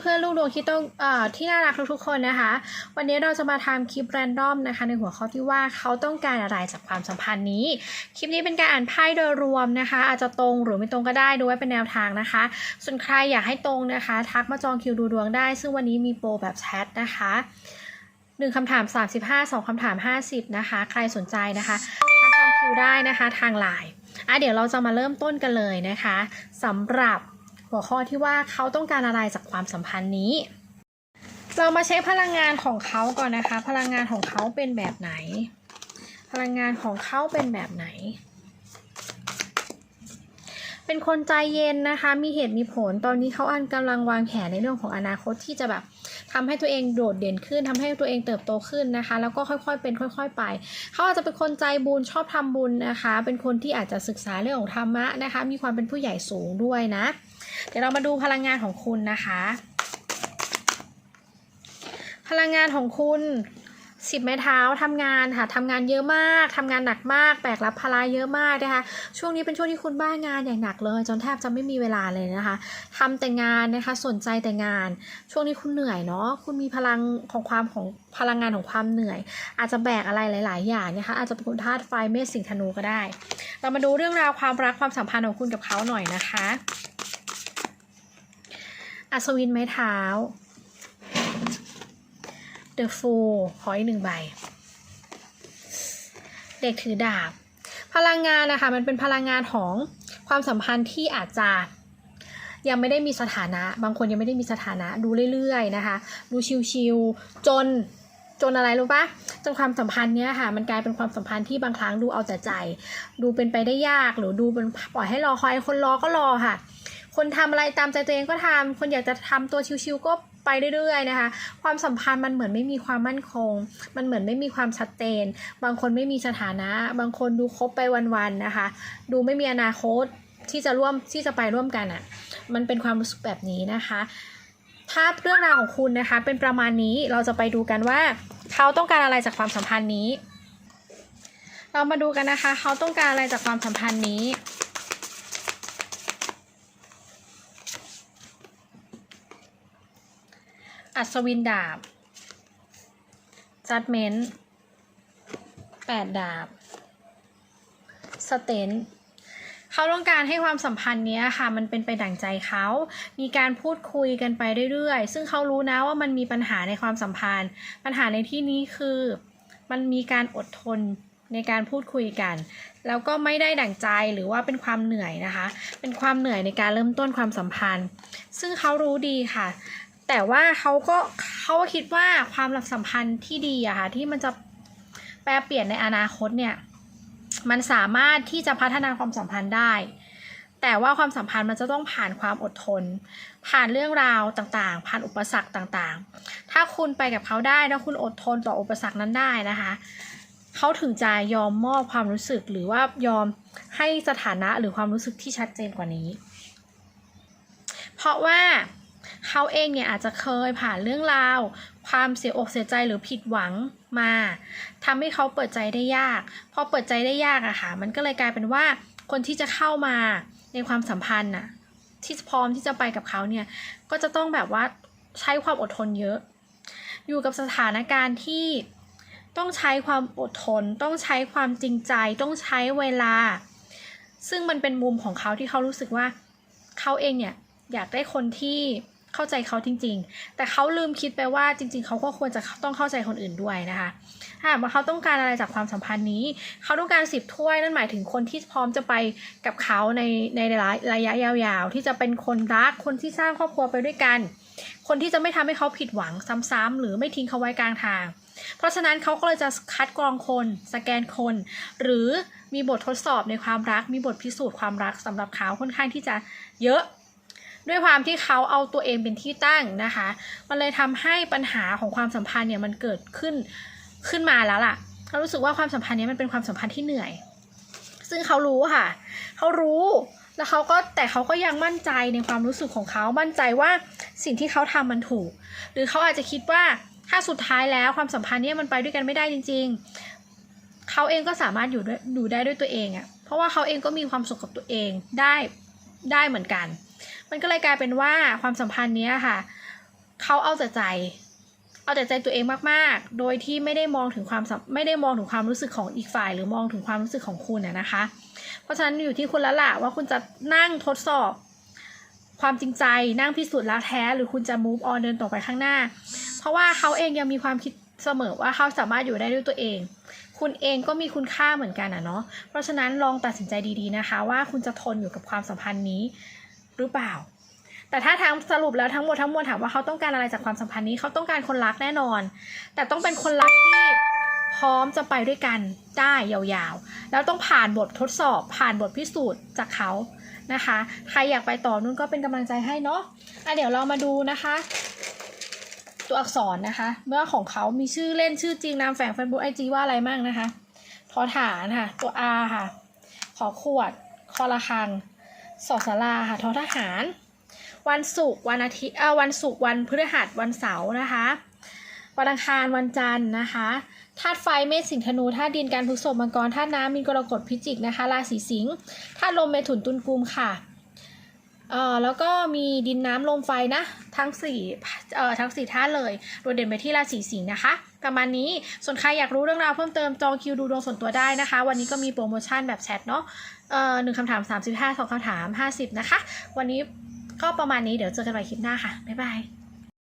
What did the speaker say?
เพื่อนลูกดวงที่ต้องเอ่อที่น่ารักทุกๆคนนะคะ วันนี้เราจะมาทำคลิปแรนดอมนะคะในหัวข้อที่ว่าเขาต้องการอะไรจากความสัมพันธ์นี้ คลิปนี้เป็นการอ่านไพ่โดยรวมนะคะ อาจจะตรงหรือไม่ตรงก็ได้ดูไว้เป็นแนวทางนะคะ ส่วนใครอยากให้ตรงนะคะ ทักมาจองคิวดูดวงได้ ซึ่งวันนี้มีโปรแบบแชทนะคะหนึ่งคำถาม 35สองคำถาม 50 นะคะ ใครสนใจนะคะทักจองคิวได้นะคะทางไลน์อะเดี๋ยวเราจะมาเริ่มต้นกันเลยนะคะสำหรับ หัวข้อที่ว่าเขาต้องการอะไรจากความสัมพันธ์นี้ เรามาเช็คพลังงานของเขาก่อนนะคะ พลังงานของเขาเป็นแบบไหน พลังงานของเขาเป็นแบบไหน เป็นคนใจเย็นนะคะ มีเหตุมีผล ตอนนี้เขาอันกำลังวางแผนในเรื่องของอนาคตที่จะแบบทำให้ตัวเองโดดเด่นขึ้นทำให้ตัวเองเติบโตขึ้นนะคะ แล้วก็ค่อยๆเป็นค่อย ๆ ไป เขาอาจจะเป็นคนใจบุญชอบทำบุญนะคะ เป็นคนที่อาจจะศึกษาเรื่องของธรรมะนะคะ มีความเป็นผู้ใหญ่สูงด้วยนะ เดี๋ยวเรามาดูพลังงานของคุณนะคะ พลังงานของคุณสิบไม้เท้าทำงานค่ะทำงานเยอะมากทำงานหนักมากแบกรับภาระเยอะมากนะคะ ช่วงนี้เป็นช่วงที่คุณบ้านงานอย่างหนักเลย จนแทบจะไม่มีเวลาเลยนะคะทำแต่งานนะคะ สนใจแต่งาน ช่วงนี้คุณเหนื่อยเนาะคุณมีพลังของความของพลังงานของความเหนื่อย อาจจะแบกอะไรหลาย ๆ อย่างนะคะ อาจจะเป็นคนธาตุไฟเมษสิงห์ธนูก็ได้ เรามาดูเรื่องราวความรักความสัมพันธ์ของคุณกับเขาหน่อยนะคะ อัศวินไม้เท้า The Fool ขออีกหนึ่งใบ เด็กถือดาบ พลังงานนะคะ มันเป็นพลังงานของความสัมพันธ์ที่อาจจะยังไม่ได้มีสถานะ บางคนยังไม่ได้มีสถานะ ดูเรื่อยๆนะคะ ดูชิวๆจนจนอะไรรู้ปะจนความสัมพันธ์เนี้ยค่ะ มันกลายเป็นความสัมพันธ์ที่บางครั้งดูเอาแต่ใจ ดูเป็นไปได้ยากหรือดูเป็นปล่อยให้รอคอยคนรอก็รอค่ะ คนทำอะไรตามใจตัวเองก็ทำคนอยากจะทำตัวชิวๆก็ไปเรื่อยๆนะคะ ความสัมพันธ์มันเหมือนไม่มีความมั่นคง มันเหมือนไม่มีความชัดเจน บางคนไม่มีสถานะ บางคนดูคบไปวันๆนะคะ ดูไม่มีอนาคตที่จะร่วมที่จะไปร่วมกันอะ่ะ มันเป็นความรู้สึกแบบนี้นะคะถ้าเรื่องราวของคุณนะคะ เป็นประมาณนี้เราจะไปดูกันว่า เขาต้องการอะไรจากความสัมพันธ์นี้ เรามาดูกันนะคะ เขาต้องการอะไรจากความสัมพันธ์นี้ อัศวินดาบจัดเมนต์แปดดาบสเตนเขาต้องการให้ความสัมพันธ์เนี้ยค่ะ มันเป็นไปดั่งใจเขา มีการพูดคุยกันไปเรื่อยๆ ซึ่งเขารู้นะว่ามันมีปัญหาในความสัมพันธ์ ปัญหาในที่นี้คือ มันมีการอดทนในการพูดคุยกัน แล้วก็ไม่ได้ดั่งใจหรือว่าเป็นความเหนื่อยนะคะ เป็นความเหนื่อยในการเริ่มต้นความสัมพันธ์ ซึ่งเขารู้ดีค่ะ แต่ว่าเขาก็เขาก็คิดว่าความรักสัมพันธ์ที่ดีอะค่ะที่มันจะแปลเปลี่ยนในอนาคตเนี่ย มันสามารถที่จะพัฒนาความสัมพันธ์ได้ แต่ว่าความสัมพันธ์มันจะต้องผ่านความอดทน ผ่านเรื่องราวต่างๆ ผ่านอุปสรรคต่างๆ ถ้าคุณไปกับเขาได้แล้วคุณอดทนต่ออุปสรรคนั้นได้นะคะเขาถึงจะยอมมอบความรู้สึกหรือว่ายอมให้สถานะหรือความรู้สึกที่ชัดเจนกว่านี้ เพราะว่า เขาเองเนี่ยอาจจะเคยผ่านเรื่องราว ความเสียอกเสียใจหรือผิดหวังมาทำให้เขาเปิดใจได้ยาก พอเปิดใจได้ยากอะค่ะ มันก็เลยกลายเป็นว่าคนที่จะเข้ามาในความสัมพันธ์น่ะที่พร้อมที่จะไปกับเขาเนี่ย ก็จะต้องแบบว่าใช้ความอดทนเยอะ อยู่กับสถานการณ์ที่ต้องใช้ความอดทน ต้องใช้ความจริงใจ ต้องใช้เวลา ซึ่งมันเป็นมุมของเขาที่เขารู้สึกว่าเขาเองเนี่ยอยากได้คนที่ เข้าใจเขาจริง ๆ แต่เขาลืมคิดไปว่าจริง ๆ เขาก็ควรจะต้องเข้าใจคนอื่นด้วยนะคะถ้าหากว่าเขาต้องการอะไรจากความสัมพันธ์นี้ เขาต้องการสิบถ้วยนั่นหมายถึงคนที่พร้อมจะไปกับเขาในในระยะยาวๆ ที่จะเป็นคนรักคนที่สร้างครอบครัวไปด้วยกัน คนที่จะไม่ทำให้เขาผิดหวังซ้ำๆหรือไม่ทิ้งเขาไว้กลางทาง เพราะฉะนั้นเขาก็เลยจะคัดกรองคน สแกนคน หรือมีบททดสอบในความรัก มีบทพิสูจน์ความรักสำหรับเขาค่อนข้างที่จะเยอะ ด้วยความที่เขาเอาตัวเองเป็นที่ตั้งนะคะ มันเลยทำให้ปัญหาของความสัมพันธ์เนี่ยมันเกิดขึ้นขึ้นมาแล้วล่ะเขารู้สึกว่าความสัมพันธ์นี้มันเป็นความสัมพันธ์ที่เหนื่อย ซึ่งเขารู้ค่ะ เขารู้แล้วเขาก็แต่เขาก็ยังมั่นใจในความรู้สึกของเขา มั่นใจว่าสิ่งที่เขาทำมันถูก หรือเขาอาจจะคิดว่าถ้าสุดท้ายแล้วความสัมพันธ์เนี้มันไปด้วยกันไม่ได้จริง ๆ เขาเองก็สามารถอยู่ด้วยอยู่ได้ด้วยตัวเองอะ่ะ เพราะว่าเขาเองก็มีความสุขกับตัวเองได้ได้เหมือนกัน มันก็เลยกลายเป็นว่าความสัมพันธ์เนี้ยค่ะเขาเอาแต่ใจเอาแต่ใจตัวเองมากๆ โดยที่ไม่ได้มองถึงความสัมไม่ได้มองถึงความรู้สึกของอีกฝ่าย หรือมองถึงความรู้สึกของคุณอะนะคะ เพราะฉะนั้นอยู่ที่คุณแล้วล่ะว่าคุณจะนั่งทดสอบ ความจริงใจนั่งพิสูจน์รักแท้ หรือคุณจะ move on เดินต่อไปข้างหน้า เพราะว่าเขาเองยังมีความคิดเสมอว่าเขาสามารถอยู่ได้ด้วยตัวเอง คุณเองก็มีคุณค่าเหมือนกันอะเนาะเพราะฉะนั้นลองตัดสินใจดีๆนะคะ ว่าคุณจะทนอยู่กับความสัมพันธ์นี้ หรือเปล่า แต่ถ้าทางสรุปแล้วทั้งหมดทั้งมวลถามว่าเขาต้องการอะไรจากความสัมพันธ์นี้เขาต้องการคนรักแน่นอน แต่ต้องเป็นคนรักที่พร้อมจะไปด้วยกันได้ยาวๆ แล้วต้องผ่านบททดสอบผ่านบทพิสูจน์จากเขานะคะ ใครอยากไปต่อนุ่นก็เป็นกำลังใจให้เนาะอะเดี๋ยวเรามาดูนะคะ ตัวอักษรนะคะ เมื่อของเขามีชื่อเล่นชื่อจริงนามแฝงเฟซบุ๊กไอจีว่าอะไรมั่งนะคะทอฐานค่ะ ตัว R ค่ะ ขอขวด คอระคัง สอสาราค่ะทอทหาร วันศุกร์วันอาทิตย์เออวันศุกร์วันพฤหัสวันเสาร์นะคะวันอังคารวันจันทร์นะคะธาตุไฟเมษสิงธนูธาตุดินการพฤษภมังกรธาตุน้ำมีนกรกฎพิจิกนะคะราศีสิงห์ธาตุลมเมถุนตุลกุมค่ะ เอ่อแล้วก็มีดินน้ำลมไฟนะ ทั้งสี่เอ่อทั้งสี่ท่าเลย โดดเด่นไปที่ราศีสิงห์นะคะ ประมาณนี้ส่วนใครอยากรู้เรื่องราวเพิ่มเติมจองคิวดูดวงส่วนตัวได้นะคะ วันนี้ก็มีโปรโมชั่นแบบแชทเนาะเอ่อหนึ่งคำถาม35สองคำถาม 50 นะคะ วันนี้ก็ประมาณนี้เดี๋ยวเจอกันใหม่คลิปหน้าค่ะ บ๊ายบาย